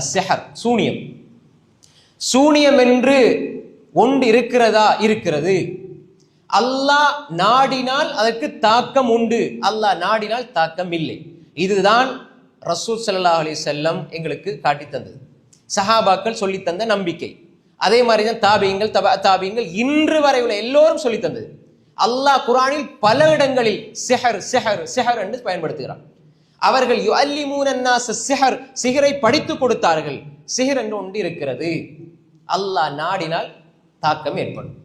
அசெஹர் சூனியம். சூனியம் என்று ஒன்று இருக்கிறதா? இருக்கிறது. அல்லாஹ் நாடினால் அதற்கு தாக்கம் உண்டு. அல்லாஹ் நாடினால் தாக்கம் இல்லை. இதுதான் ரசூல் சல்லா அலி செல்லம் எங்களுக்கு காட்டி தந்தது. சஹாபாக்கள் சொல்லி தந்த நம்பிக்கை. அதே மாதிரி தான் தாபியங்கள் தப தாபியங்கள் இன்று வரை உள்ள எல்லோரும் சொல்லி தந்தது. அல்லாஹ் குரானில் பல இடங்களில் செஹர் செஹர் செஹர் என்று பயன்படுத்துகிறான். அவர்கள் யுஅல்லிமூனன்னாஸ சிஹர் சிஹரை படித்து கொடுத்தார்கள். சிஹர் என்று ஒன்று இருக்கிறது. அல்லாஹ் நாடினால் தாக்கம் ஏற்படும்.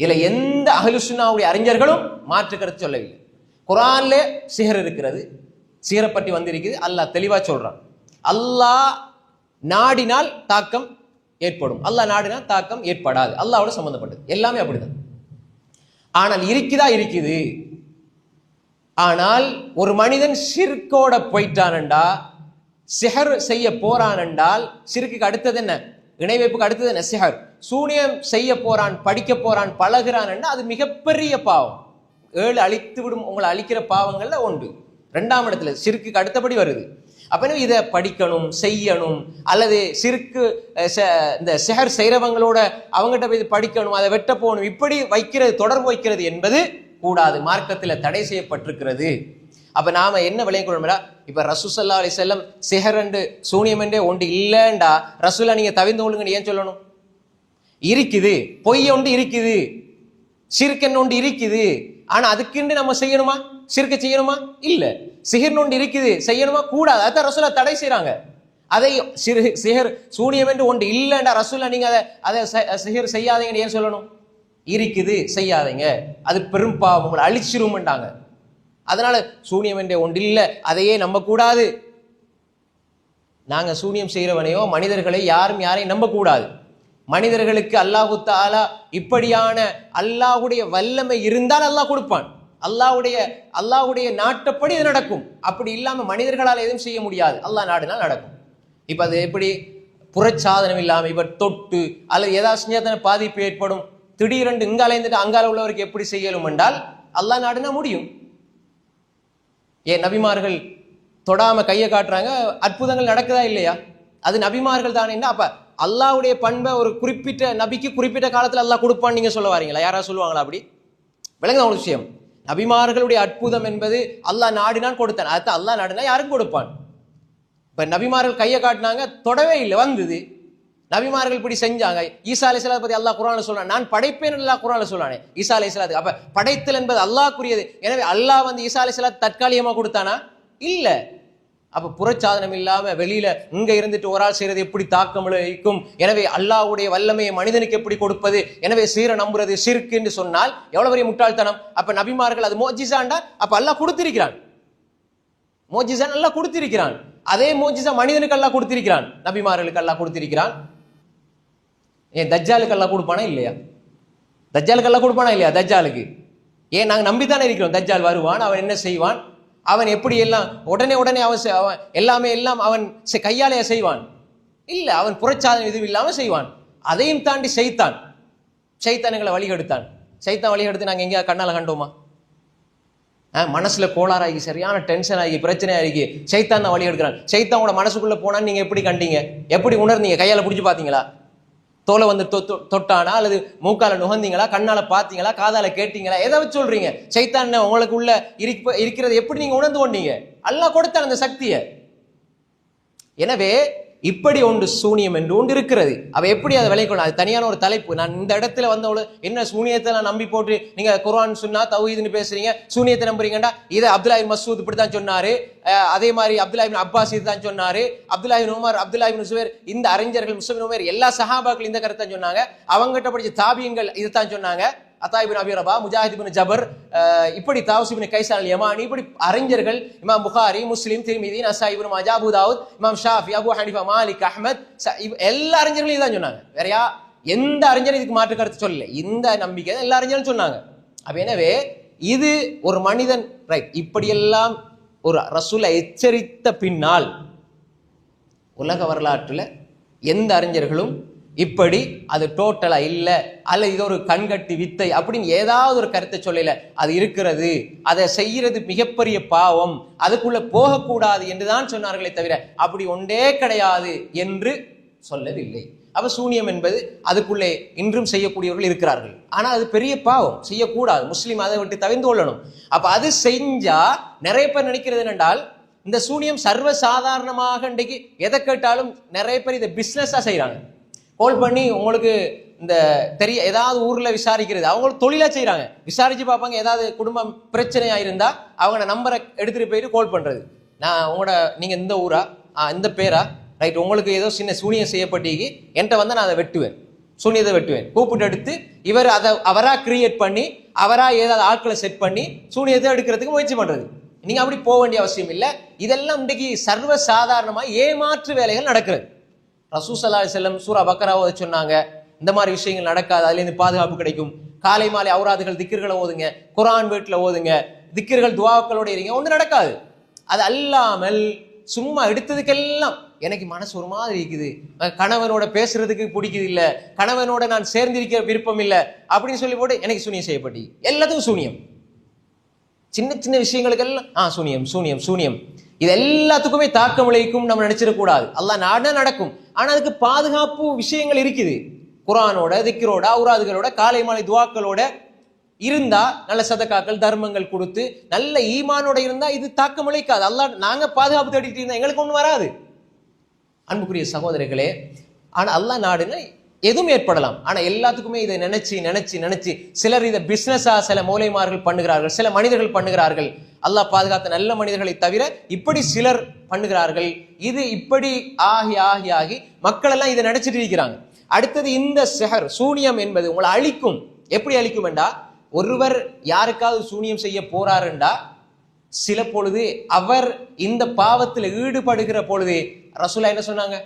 இதில் எந்த அகலுசுனாவுடைய அறிஞர்களும் மாற்று கருத்து சொல்லவில்லை. குரான்ல சிஹர் இருக்கிறது. சிஹரை பற்றி வந்திருக்குது. அல்லாஹ் தெளிவாக சொல்றான். அல்லாஹ் நாடினால் தாக்கம் ஏற்படும். அல்லாஹ் நாடினால் தாக்கம் ஏற்படாது. அல்லாவோட சம்மந்தப்பட்டது எல்லாமே அப்படிதான். ஆனால் இருக்குதா இருக்குது. ஆனால் ஒரு மனிதன் சிற்கோட போயிட்டானண்டா சிஹர் செய்ய போறான் என்றால் சிறுக்குக்கு அடுத்தது என்ன? இணை வைப்புக்கு அடுத்தது என்ன? சிஹர். சூனியம் செய்ய போறான் படிக்க போறான் பழகுறான் என்றால் அது மிகப்பெரிய பாவம். ஏழு அழித்து விடும் உங்களை அழிக்கிற பாவங்கள்ல ஒன்று. ரெண்டாம் இடத்துல சிறுக்குக்கு அடுத்தபடி வருது. அப்போ இதை படிக்கணும் செய்யணும் அல்லது சிறுக்கு ச- இந்த சிஹர் செய்கிறவங்களோட அவங்ககிட்ட போய் படிக்கணும் அதை வெட்ட போகணும் இப்படி வைக்கிறது தொடர்பு வைக்கிறது என்பது கூடாது மார்க்கத்தில் தடை செய்யப்பட்டிருக்கிறது. அப்போ நாம் என்ன விளையக்கூடா இப்போ ரசூசல்லா அலி செல்லம் சிஹரண்டு சூனியமெண்டே ஒன்று இல்லைண்டா ரசூலா நீங்கள் தவிர்ந்து கொள்ளுங்கன்னு ஏன் சொல்லணும்? இருக்குது பொய் ஒன்று இருக்குது சிறுக்கன் ஒன்று இருக்குது. ஆனால் அதுக்குன்னு நம்ம செய்யணுமா? சிறுக்க செய்யணுமா? இல்லை. சிஹர் ஒன்று இருக்குது செய்யணுமா? கூடாது. அதான் ரசூலா தடை செய்கிறாங்க அதை சிறு சிஹர் சூனியம் என்று ஒன்று இல்லைண்டா ரசூலா நீங்கள் அதை அதை சிஹர் செய்யாதீங்கன்னு ஏன் சொல்லணும்? இருக்குது செய்யாதீங்க. அது பெரும் பாவம். உங்களை அழிச்சிரும்ன்றாங்க. அதனால சூனியம் என்ற ஒன்று இல்லை அதையே நம்பக்கூடாது. நாங்கள் சூனியம் செய்கிறவனையோ மனிதர்களை யாரும் யாரையும் நம்பக்கூடாது. மனிதர்களுக்கு அல்லாஹு தாலா இப்படியான அல்லாஹ்வுடைய வல்லமை இருந்தால் அல்லாஹ் கொடுப்பான். அல்லாஹுடைய அல்லாஹ்வுடைய நாட்டப்படி இது நடக்கும். அப்படி இல்லாமல் மனிதர்களால் எதுவும் செய்ய முடியாது. அல்லாஹ் நாடுனால் நடக்கும். இப்போ அது எப்படி? புறச்சாதனம் இல்லாமல் இவர் தொட்டு அல்லது ஏதாவது செஞ்சாதான பாதிப்பு ஏற்படும். திடீரென்று இங்கே இருந்துட்டு அங்கால உள்ளவருக்கு எப்படி செய்யலும் என்றால் அல்லாஹ் நாடுனா முடியும். ஏன் நபிமார்கள் தொடாம கையை காட்டுறாங்க? அற்புதங்கள் நடக்குதா இல்லையா? அது நபிமார்கள் தானே. அப்ப அல்லாவுடைய பண்பை ஒரு குறிப்பிட்ட நபிக்கு குறிப்பிட்ட காலத்தில் அல்லா கொடுப்பான்னு நீங்க சொல்ல வரீங்களா? யாராவது சொல்லுவாங்களா அப்படி? விளங்குதா ஒரு விஷயம்? நபிமார்களுடைய அற்புதம் என்பது அல்லாஹ் நாடினான் கொடுத்தான். அதான் அல்லாஹ் நாடினா யாருக்கும் கொடுப்பான்? இப்ப நபிமார்கள் கையை காட்டினாங்க தொடவே இல்லை வந்தது. நபிமார்கள் இப்படி செஞ்சாங்க. ஈசா அலை பத்தி அல்லாஹ் குரான் சொல்றான். நான் படைப்பேன் அல்லா குரான் சொல்றானே. ஈசா அலை அப்ப படைத்தல் என்பது அல்லாஹ்க்குரியது. எனவே அல்லாஹ் வந்து ஈசா அலை தற்காலிகமா கொடுத்தானா? இல்ல. அப்ப புறச்சாதனம் இல்லாம வெளியில இங்க இருந்துட்டு ஒரு ஆள் செய்யறது எப்படி தாக்கம் விளைவிக்கும் எனவே அல்லாஹ்வுடைய வல்லமையை மனிதனுக்கு எப்படி கொடுப்பது? எனவே சீர நம்புறது சிறுக்கு என்று சொன்னால் எவ்வளவு பெரிய முட்டாள்தனம்? அப்ப நபிமார்கள் அது மோஜிசாண்டா அப்ப அல்லாஹ் கொடுத்திருக்கிறான். மோஜிசா நல்லா கொடுத்திருக்கிறான். அதே மோஜிசா மனிதனுக்கு அல்லாஹ் கொடுத்திருக்கிறான். நபிமார்களுக்கு அல்லாஹ் கொடுத்திருக்கிறான். ஏன் தஜ்ஜாலுக்கெல்லாம் கொடுப்பானா இல்லையா? தஜ்ஜாலுக்கெல்லாம் கொடுப்பானா இல்லையா தஜ்ஜாலுக்கு? ஏன் நாங்கள் நம்பித்தானே இருக்கிறோம் தஜ்ஜால் வருவான் அவன் என்ன செய்வான்? அவன் எப்படி எல்லாம் உடனே உடனே அவன் செ- அவன் எல்லாமே எல்லாம் அவன் செ- கையாலேயே செய்வான். இல்லை அவன் புறச்சாதனம் எதுவும் இல்லாமல் செய்வான். அதையும் தாண்டி செய்தான் சைத்தானுங்களை வழிகெடுத்தான். சைத்தான் வழிகெடுத்து நாங்கள் எங்கேயா கண்ணால் கண்டோமா? ஆ மனசில் கோளாறாகி சரியான டென்ஷன் ஆகி பிரச்சனை ஆகி சைத்தான் தான் வழி எடுக்கிறான் சைத்தானோட மனசுக்குள்ளே போனான்னு நீங்கள் எப்படி கண்டீங்க? எப்படி உணர்ந்தீங்க? கையால் பிடிச்சி பார்த்தீங்களா? தோலை வந்து தொ- தொட்டானா? அல்லது மூக்கால நுகர்ந்தீங்களா? கண்ணால பாத்தீங்களா காதால கேட்டீங்களா? எதை வச்சு சொல்றீங்க? சைத்தான் உங்களுக்கு உள்ள இருக்கிறது எப்படி நீங்க உணர்ந்து கொண்டீங்க? அல்லாஹ் கொடுத்தான் அந்த சக்தியை. எனவே இப்படி ஒன்று சூனியம் என்று ஒன்று இருக்கிறது. அவள் எப்படி அதை விளைக்கணும் அது தனியான ஒரு தலைப்பு. நான் இந்த இடத்துல வந்தவளு என்ன சூனியத்தை நான் நம்பி போட்டு நீங்கள் குரான் சொன்னா தௌஹீதுன்னு பேசுறீங்க சூனியத்தை நம்புறீங்கன்னா இதை அப்துல்லா மசூத் இப்படி தான் சொன்னாரு அதே மாதிரி அப்துல்லா அப்பாஸ் அப்பாஸ் இதுதான் சொன்னாரு. அப்துல்லா உமர் அப்துல்லா இப்னு இந்த அறிஞர்கள் முஸ்லிம் உமர் எல்லா சஹாபாக்கள் இந்த கருத்தை சொன்னாங்க. அவங்ககிட்ட படிச்ச தாபியங்கள் இதுதான் சொன்னாங்க. Ata ibn Abi Rabah Mujahid ibn Jabr அஹ் இப்படி தாவஸ் இபின் கைசான் யமானி இப்படி அறிஞர்கள் Imam Bukhari Muslim Tirmidhi Nasai Ibn Majah Dawood Imam Shafi Abu Hanifa Malik Ahmed எல்லா அறிஞர்களும் இதான் சொன்னாங்க. வேறையா எந்த அறிஞரும் இதுக்கு மாற்று கருத்து சொல்லல. இந்த நம்பிக்கை எல்லா அறிஞரும் சொன்னாங்க. அப்ப எனவே இது ஒரு மனிதன் ரைட் இப்படியெல்லாம் ஒரு ரசூலை எச்சரித்த பின்னால் உலக வரலாற்றில் எந்த அறிஞர்களும் இப்படி அது டோட்டலா இல்ல அல்ல இது ஒரு கண்கட்டி வித்தை அப்படின்னு ஏதாவது ஒரு கருத்தை சொல்லல. அது இருக்கிறது அதை செய்யறது மிகப்பெரிய பாவம் அதுக்குள்ள போகக்கூடாது என்றுதான் சொன்னார்களே தவிர அப்படி ஒன்றே கிடையாது என்று சொல்லவில்லை. அப்ப சூனியம் என்பது அதுக்குள்ளே இன்றும் செய்யக்கூடியவர்கள் இருக்கிறார்கள். ஆனா அது பெரிய பாவம் செய்யக்கூடாது. முஸ்லீம் அதை விட்டு தவிர்ந்து கொள்ளணும். அப்ப அது செஞ்சா நிறைய பேர் நினைக்கிறது என்னென்றால் இந்த சூனியம் சர்வசாதாரணமாக இன்றைக்கு எதை கேட்டாலும் நிறைய பேர் இதை பிஸ்னஸாக செய்கிறாங்க கால் பண்ணி உங்களுக்கு இந்த தெரிய ஏதாவது ஊரில் விசாரிக்கிறது. அவங்களும் தொழிலாக செய்கிறாங்க விசாரித்து பார்ப்பாங்க ஏதாவது குடும்பம் பிரச்சனையாக இருந்தால் அவங்க நம்பரை எடுத்துகிட்டு போயிட்டு கால் பண்ணுறது நான் உங்களோட நீங்கள் இந்த ஊரா இந்த பேரா? ரைட் உங்களுக்கு ஏதோ சின்ன சூனியம் செய்யப்பட்டீங்க. என்கிட்ட வந்து நான் அதை வெட்டுவேன். சூனியத்தை வெட்டுவேன். கூப்பிட்டு எடுத்து இவர் அதை அவராக கிரியேட் பண்ணி அவராக ஏதாவது ஆட்களை செட் பண்ணி சூனியத்தை எடுக்கிறதுக்கு முயற்சி பண்ணுறது நீங்கள் அப்படி போக வேண்டிய அவசியம் இல்லை. இதெல்லாம் இன்றைக்கு சர்வ சாதாரணமாக ஏமாற்று வேலைகள் நடக்கிறது. ரசூசல்லா செல்லம் சூரா பக்கராவை சொன்னாங்க. இந்த மாதிரி விஷயங்கள் நடக்காது. அதுலேருந்து பாதுகாப்பு கிடைக்கும். காலை மாலை அவுராதுகள் திக்கர்களை ஓதுங்க. குரான் வீட்டில் ஓதுங்க. திக்கர்கள் துவாக்களோட இருங்க. ஒன்றும் நடக்காது. அது அல்லாமல் சும்மா எடுத்ததுக்கெல்லாம் எனக்கு மனசு ஒரு மாதிரி இருக்குது. கணவனோட பேசுறதுக்கு பிடிக்குது இல்ல. கணவனோட நான் சேர்ந்திருக்க விருப்பம் இல்ல. அப்படின்னு சொல்லி போட்டு எனக்கு சூனியம் செய்யப்பட்டி எல்லாத்துக்கும் சூனியம். சின்ன சின்ன விஷயங்களுக்கெல்லாம் ஆ சூனியம் சூனியம் சூனியம். இது எல்லாத்துக்குமே தாக்கம் விளைவிக்கும் நம்ம நினைச்சிடக்கூடாது. அல்லாஹ் நாட நடக்கும். ஆனால் அதுக்கு பாதுகாப்பு விஷயங்கள் இருக்குது. குரானோட திக்கிரோட அவுராதுகளோட காலை மாலை துவாக்களோட இருந்தா நல்ல சதக்காக்கள் தர்மங்கள் கொடுத்து நல்ல ஈமானோட இருந்தா இது தாக்கம் விளைக்காது அல்லா நாங்க பாதுகாப்பு தேடிட்டு இருந்தா எங்களுக்கு ஒன்றும் வராது. அன்புக்குரிய சகோதரிகளே ஆனால் அல்லா நாடுன்னு எதுவும் ஏற்படலாம். ஆனால் எல்லாத்துக்குமே இதை நினைச்சு நினைச்சு நினைச்சு சிலர் இதை பிஸ்னஸாக சில மூலைமார்கள் பண்ணுகிறார்கள் சில மனிதர்கள் பண்ணுகிறார்கள். அல்லாஹ் பாதுகாத்த நல்ல மனிதர்களை தவிர இப்படி சிலர் பண்ணுகிறார்கள். இது இப்படி ஆகி ஆகி ஆகி மக்கள் எல்லாம் இதை நினைச்சிட்டு இருக்கிறாங்க. அடுத்தது இந்த செஹர் சூனியம் என்பது உங்களை அழிக்கும். எப்படி அழிக்கும் என்றா ஒருவர் யாருக்காவது சூனியம் செய்ய போறாருண்டா? சில பொழுது அவர் இந்த பாவத்தில் ஈடுபடுகிற பொழுது ரசூலா என்ன சொன்னாங்க?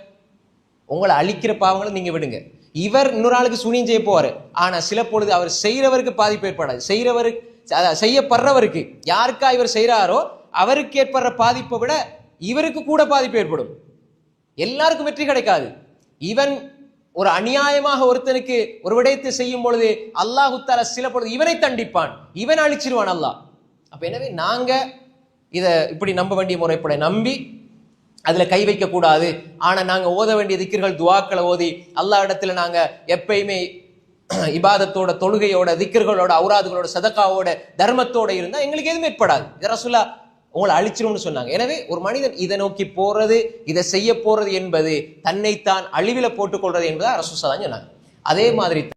உங்களை அழிக்கிற பாவங்களை நீங்க விடுங்க. இவர் இன்னொரு ஆளுக்கு சூனியம் செய்ய போவார். ஆனால் சில பொழுது அவர் செய்கிறவருக்கு பாதிப்பு ஏற்படாது. செய்கிறவருக்கு அதான் செய்யப்படுறவருக்கு யாருக்கா இவர் செய்கிறாரோ அவருக்கு ஏற்படுற பாதிப்பை விட இவருக்கு கூட பாதிப்பு ஏற்படும். எல்லாருக்கும் வெற்றி கிடைக்காது. இவன் ஒரு அநியாயமாக ஒருத்தனுக்கு ஒரு விடயத்தை செய்யும் பொழுது அல்லாஹு சில பொழுது இவனை தண்டிப்பான். இவன் அழிச்சிருவான் அல்லாஹ். அப்ப எனவே நாங்க இதை இப்படி நம்ப வேண்டிய முறைப்பட நம்பி அதில் கை வைக்கக்கூடாது. ஆனால் நாங்கள் ஓத வேண்டிய திக்கிர்கள் துவாக்களை ஓதி அல்லா இடத்துல நாங்கள் எப்பயுமே இபாதத்தோட தொழுகையோட திக்கர்களோட அவுராதுகளோட சதக்காவோட தர்மத்தோட இருந்தால் எங்களுக்கு எதுவும் ஏற்படாது. ரசுல்லா உங்களை அழிச்சிரும்னு சொன்னாங்க. எனவே ஒரு மனிதன் இதை நோக்கி போறது இதை செய்ய போறது என்பது தன்னைத்தான் அழிவில போட்டுக்கொள்றது என்பதை அரசு சொன்னாங்க. அதே மாதிரி